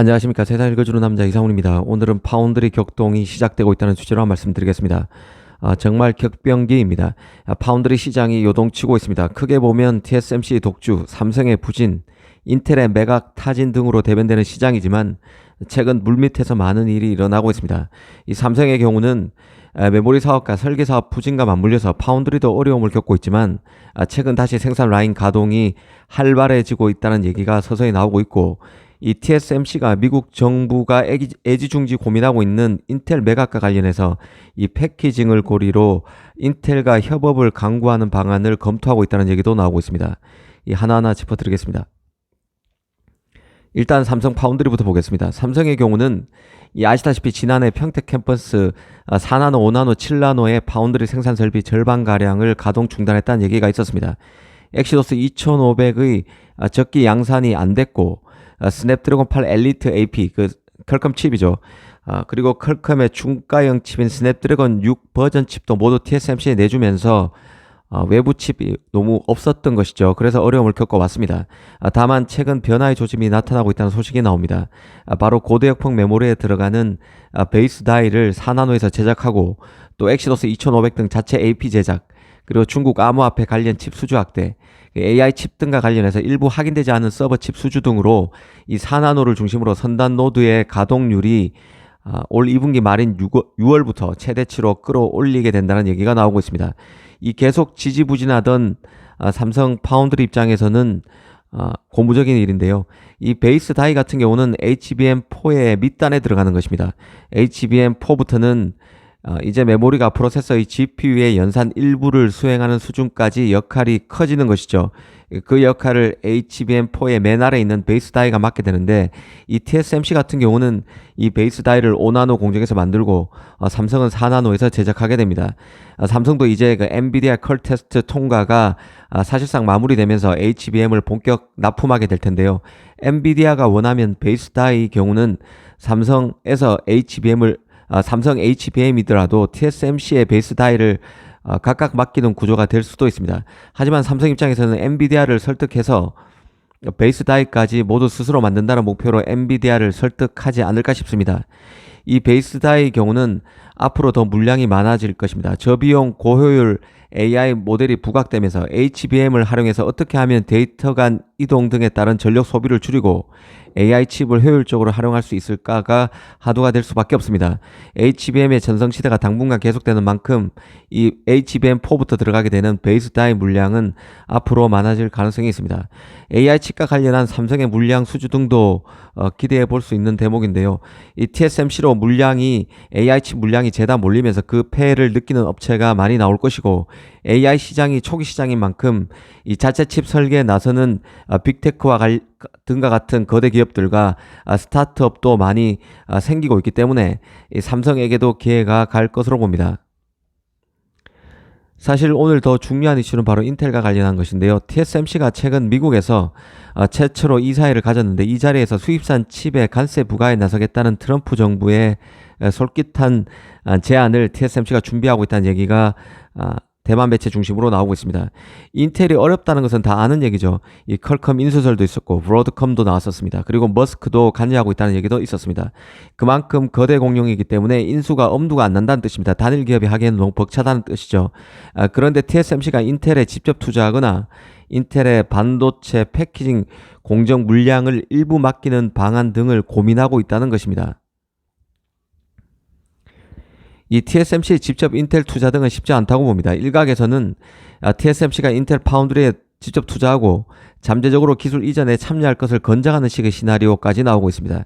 안녕하십니까. 세상 읽어주는 남자 이상훈입니다. 오늘은 파운드리 격동이 시작되고 있다는 주제로 한 말씀 드리겠습니다. 아, 정말 격변기입니다. 아, 파운드리 시장이 요동치고 있습니다. 크게 보면 TSMC 독주, 삼성의 부진, 인텔의 매각 타진 등으로 대변되는 시장이지만 최근 물밑에서 많은 일이 일어나고 있습니다. 이 삼성의 경우는 아, 메모리 사업과 설계 사업 부진과 맞물려서 파운드리도 어려움을 겪고 있지만 아, 최근 다시 생산 라인 가동이 활발해지고 있다는 얘기가 서서히 나오고 있고 이 TSMC가 미국 정부가 애지중지 고민하고 있는 인텔 매각과 관련해서 이 패키징을 고리로 인텔과 협업을 강구하는 방안을 검토하고 있다는 얘기도 나오고 있습니다. 이 하나하나 짚어드리겠습니다. 일단 삼성 파운드리부터 보겠습니다. 삼성의 경우는 이 아시다시피 지난해 평택 캠퍼스 4나노, 5나노, 7나노의 파운드리 생산 설비 절반 가량을 가동 중단했다는 얘기가 있었습니다. 엑시도스 2500의 적기 양산이 안 됐고 아, 스냅드래곤 8 엘리트 AP 그 퀄컴 칩이죠. 아, 그리고 퀄컴의 중가형 칩인 스냅드래곤 6 버전 칩도 모두 TSMC에 내주면서 아, 외부 칩이 너무 없었던 것이죠. 그래서 어려움을 겪어왔습니다. 아, 다만 최근 변화의 조짐이 나타나고 있다는 소식이 나옵니다. 아, 바로 고대역폭 메모리에 들어가는 아, 베이스 다이를 4나노에서 제작하고 또 엑시도스 2500 등 자체 AP 제작 그리고 중국 암호화폐 관련 칩 수주 확대 AI 칩 등과 관련해서 일부 확인되지 않은 서버 칩 수주 등으로 이 4나노를 중심으로 선단 노드의 가동률이 아, 올 2분기 말인 6월, 부터 최대치로 끌어올리게 된다는 얘기가 나오고 있습니다. 이 계속 지지부진하던 아, 삼성 파운드리 입장에서는 아, 고무적인 일인데요. 이 베이스 다이 같은 경우는 HBM4의 밑단에 들어가는 것입니다. HBM4부터는 어, 이제 메모리가 프로세서의 GPU의 연산 일부를 수행하는 수준까지 역할이 커지는 것이죠. 그 역할을 HBM4의 맨 아래에 있는 베이스 다이가 맡게 되는데 이 TSMC 같은 경우는 이 베이스 다이를 5나노 공정에서 만들고 어, 삼성은 4나노에서 제작하게 됩니다. 어, 삼성도 이제 그 엔비디아 컬 테스트 통과가 아, 사실상 마무리되면서 HBM을 본격 납품하게 될 텐데요. 엔비디아가 원하면 베이스 다이 경우는 삼성에서 HBM을 아, 삼성 HBM이더라도 TSMC의 베이스 다이를 아, 각각 맡기는 구조가 될 수도 있습니다. 하지만 삼성 입장에서는 엔비디아를 설득해서 베이스 다이까지 모두 스스로 만든다는 목표로 엔비디아를 설득하지 않을까 싶습니다. 이 베이스 다이 경우는 앞으로 더 물량이 많아질 것입니다. 저비용 고효율 AI 모델이 부각되면서 HBM을 활용해서 어떻게 하면 데이터 간 이동 등에 따른 전력 소비를 줄이고 AI 칩을 효율적으로 활용할 수 있을까가 하도가 될 수밖에 없습니다. HBM의 전성 시대가 당분간 계속되는 만큼 이 HBM4부터 들어가게 되는 베이스 다이 물량은 앞으로 많아질 가능성이 있습니다. AI 칩과 관련한 삼성의 물량 수주 등도 어, 기대해 볼 수 있는 대목인데요. 이 TSMC로 물량이 AI 칩 물량이 재다 몰리면서 그 폐해를 느끼는 업체가 많이 나올 것이고 AI 시장이 초기 시장인 만큼 이 자체 칩 설계에 나서는 어, 빅테크와 갈, 등과 같은 거대 기업들과 아, 스타트업도 많이 아, 생기고 있기 때문에 삼성에게도 기회가 갈 것으로 봅니다. 사실 오늘 더 중요한 이슈는 바로 인텔과 관련한 것인데요. TSMC가 최근 미국에서 아, 최초로 이사회를 가졌는데 이 자리에서 수입산 칩의 관세 부과에 나서겠다는 트럼프 정부의 솔깃한 제안을 TSMC가 준비하고 있다는 얘기가 대만 매체 중심으로 나오고 있습니다. 인텔이 어렵다는 것은 다 아는 얘기죠. 이 컬컴 인수설도 있었고 브로드컴도 나왔었습니다. 그리고 머스크도 관여하고 있다는 얘기도 있었습니다. 그만큼 거대 공룡이기 때문에 인수가 엄두가 안 난다는 뜻입니다. 단일 기업이 하기에는 너무 벅차다는 뜻이죠. 아, 그런데 TSMC가 인텔에 직접 투자하거나 인텔의 반도체 패키징 공정 물량을 일부 맡기는 방안 등을 고민하고 있다는 것입니다. 이 TSMC 직접 인텔 투자 등은 쉽지 않다고 봅니다. 일각에서는 TSMC가 아, 인텔 파운드리에 직접 투자하고 잠재적으로 기술 이전에 참여할 것을 권장하는 식의 시나리오까지 나오고 있습니다.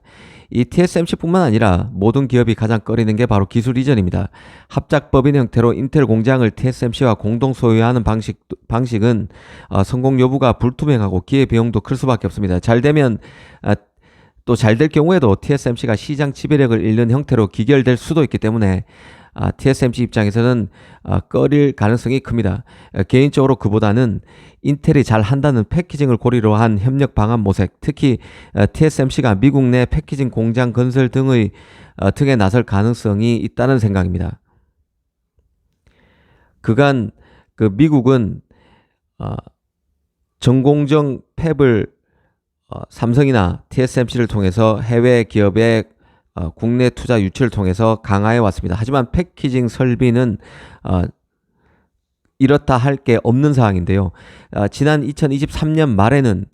이 TSMC뿐만 아니라 모든 기업이 가장 꺼리는 게 바로 기술 이전입니다. 합작법인 형태로 인텔 공장을 TSMC와 공동 소유하는 방식 방식은 어, 성공 여부가 불투명하고 기회 비용도 클 수밖에 없습니다. 잘 되면 아, 또 잘 될 경우에도 TSMC가 시장 지배력을 잃는 형태로 기결될 수도 있기 때문에 아, TSMC 입장에서는 아, 꺼릴 가능성이 큽니다. 아, 개인적으로 그보다는 인텔이 잘 한다는 패키징을 고리로 한 협력 방안 모색, 특히 아, TSMC가 미국 내 패키징 공장 건설 등의 아, 등에 나설 가능성이 있다는 생각입니다. 그간 그 미국은 아, 전공정 팹을 어, 삼성이나 TSMC를 통해서 해외 기업의 어, 국내 투자 유치를 통해서 강화해 왔습니다. 하지만 패키징 설비는 어, 이렇다 할 게 없는 상황인데요. 어, 지난 2023년 말에는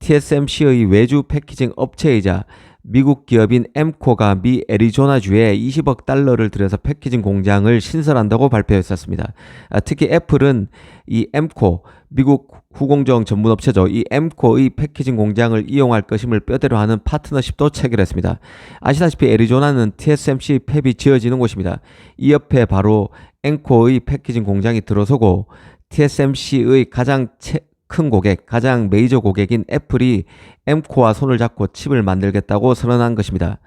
TSMC의 외주 패키징 업체이자 미국 기업인 엠코가 미 애리조나주에 20억 달러를 들여서 패키징 공장을 신설한다고 발표했었습니다. 아, 특히 애플은 이 엠코 미국 후공정 전문 업체죠. 이 엠코의 패키징 공장을 이용할 것임을 뼈대로 하는 파트너십도 체결했습니다. 아시다시피 애리조나는 TSMC 팹이 지어지는 곳입니다. 이 옆에 바로 엠코의 패키징 공장이 들어서고 TSMC의 가장 채, 큰 고객, 가장 메이저 고객인 애플이 엠코와 손을 잡고 칩을 만들겠다고 선언한 것입니다.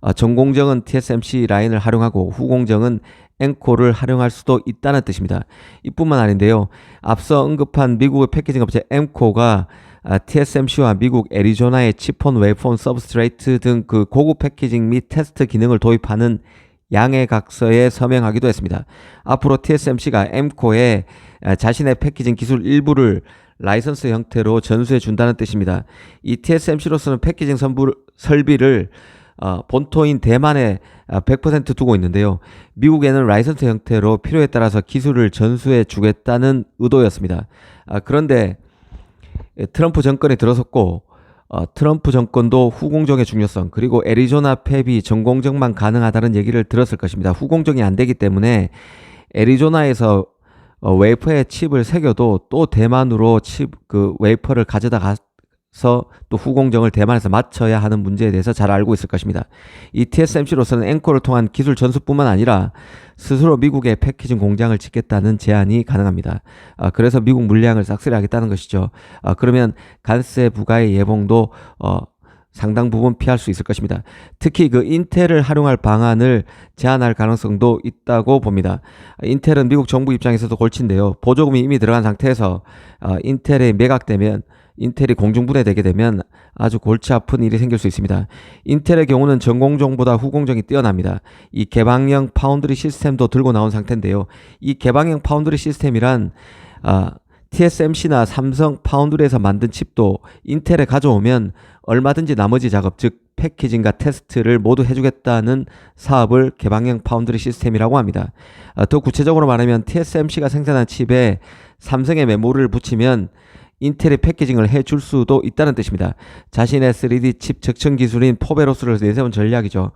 어, 전공정은 TSMC 라인을 활용하고 후공정은 엠코를 활용할 수도 있다는 뜻입니다. 이뿐만 아닌데요. 앞서 언급한 미국의 패키징 업체 엠코가 아, TSMC와 미국 애리조나의 치폰, 웨이폰, 서브스트레이트 등 그 고급 패키징 및 테스트 기능을 도입하는 양해 각서에 서명하기도 했습니다. 앞으로 TSMC가 엠코에 아, 자신의 패키징 기술 일부를 라이선스 형태로 전수해 준다는 뜻입니다. 이 TSMC로서는 패키징 선부, 설비를 어, 본토인 대만에 100% 두고 있는데요. 미국에는 라이선스 형태로 필요에 따라서 기술을 전수해 주겠다는 의도였습니다. 아, 그런데 트럼프 정권이 들어섰고 어, 트럼프 정권도 후공정의 중요성 그리고 애리조나 팹이 전공정만 가능하다는 얘기를 들었을 것입니다. 후공정이 안 되기 때문에 애리조나에서 어, 웨이퍼에 칩을 새겨도 또 대만으로 칩 그 웨이퍼를 가져다 가서 또 후공정을 대만에서 맞춰야 하는 문제에 대해서 잘 알고 있을 것입니다. 이 TSMC로서는 앵코를 통한 기술 전수뿐만 아니라 스스로 미국의 패키징 공장을 짓겠다는 제안이 가능합니다. 아, 그래서 미국 물량을 싹쓸이 하겠다는 것이죠. 아, 그러면 관세 부과의 예봉도 어, 상당 부분 피할 수 있을 것입니다. 특히 그 인텔을 활용할 방안을 제안할 가능성도 있다고 봅니다. 인텔은 미국 정부 입장에서도 골치인데요. 보조금이 이미 들어간 상태에서 어, 인텔에 매각되면 인텔이 공중분해되게 되면 아주 골치 아픈 일이 생길 수 있습니다. 인텔의 경우는 전공정보다 후공정이 뛰어납니다. 이 개방형 파운드리 시스템도 들고 나온 상태인데요. 이 개방형 파운드리 시스템이란 아, TSMC나 삼성 파운드리에서 만든 칩도 인텔에 가져오면 얼마든지 나머지 작업, 즉 패키징과 테스트를 모두 해주겠다는 사업을 개방형 파운드리 시스템이라고 합니다. 아, 더 구체적으로 말하면 TSMC가 생산한 칩에 삼성의 메모를 붙이면 인텔이 패키징을 해줄 수도 있다는 뜻입니다. 자신의 3D 칩 적층 기술인 포베로스를 내세운 전략이죠.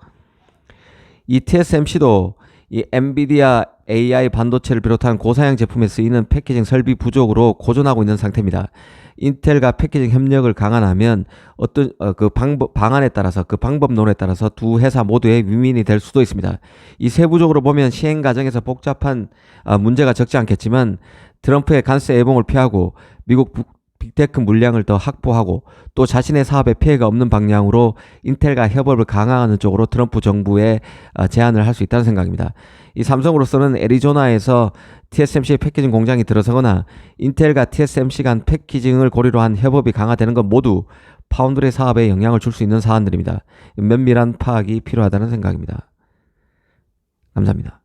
이 TSMC도 이 엔비디아 AI 반도체를 비롯한 고사양 제품에 쓰이는 패키징 설비 부족으로 고전하고 있는 상태입니다. 인텔과 패키징 협력을 강화하면 어떤 어, 그 방법 방안에 따라서 그 방법론에 따라서 두 회사 모두의 위민이 될 수도 있습니다. 이 세부적으로 보면 시행 과정에서 복잡한 어, 문제가 적지 않겠지만 트럼프의 관세 예봉을 피하고 미국 빅테크 물량을 더 확보하고 또 자신의 사업에 피해가 없는 방향으로 인텔과 협업을 강화하는 쪽으로 트럼프 정부에 어, 제안을 할 수 있다는 생각입니다. 이 삼성으로서는 애리조나에서 TSMC 패키징 공장이 들어서거나 인텔과 TSMC 간 패키징을 고리로 한 협업이 강화되는 건 모두 파운드리 사업에 영향을 줄 수 있는 사안들입니다. 면밀한 파악이 필요하다는 생각입니다. 감사합니다.